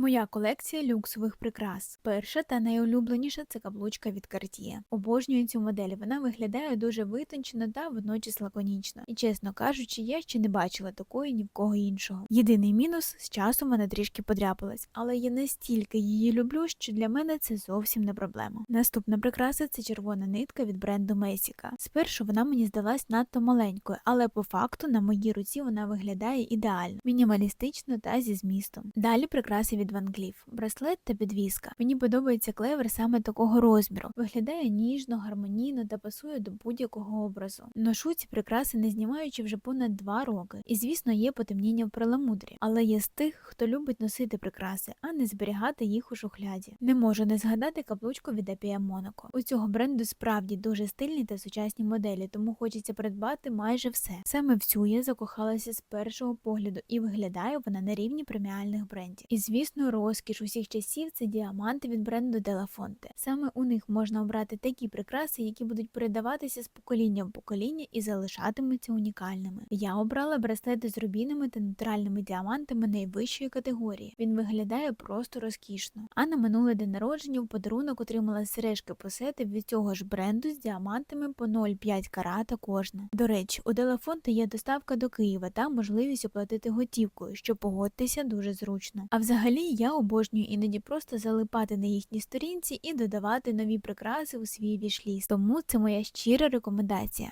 Моя колекція люксових прикрас. Перша та найулюбленіша це каблучка від Cartier. Обожнюю цю модель. Вона виглядає дуже витончено та водночас лаконічно. І чесно кажучи, я ще не бачила такої ні в кого іншого. Єдиний мінус з часом вона трішки подряпалась, але я настільки її люблю, що для мене це зовсім не проблема. Наступна прикраса це червона нитка від бренду Месіка. Спершу вона мені здалась надто маленькою, але по факту на моїй руці вона виглядає ідеально, мінімалістично та зі змістом. Далі прикраси від Van Cleef. браслет та підвіска. Мені подобається клевер саме такого розміру. Виглядає ніжно, гармонійно та пасує до будь-якого образу. Ношу ці прикраси не знімаючи вже понад два роки. І звісно, є потемніння в перламудрі, але є з тих, хто любить носити прикраси, а не зберігати їх у шухляді. Не можу не згадати каблучку від APM Monaco. У цього бренду справді дуже стильні та сучасні моделі, тому хочеться придбати майже все. Саме в цю я закохалася з першого погляду, і виглядає вона на рівні преміальних брендів. І звісно, розкіш усіх часів це діаманти від бренду Fonte. Саме у них можна обрати такі прикраси, які будуть передаватися з покоління в покоління і залишатимуться унікальними. Я обрала браслети з рубінами та натуральними діамантами найвищої категорії. Він виглядає просто розкішно. А на минулий день народження в подарунок отримала сережки посети від цього ж бренду з діамантами по 0,5 карата кожна. До речі, у Fonte є доставка до Києва та можливість оплатити готівкою, що погодьтеся дуже зручно. А я обожнюю іноді просто залипати на їхній сторінці і додавати нові прикраси у свій вішліст. Тому це моя щира рекомендація.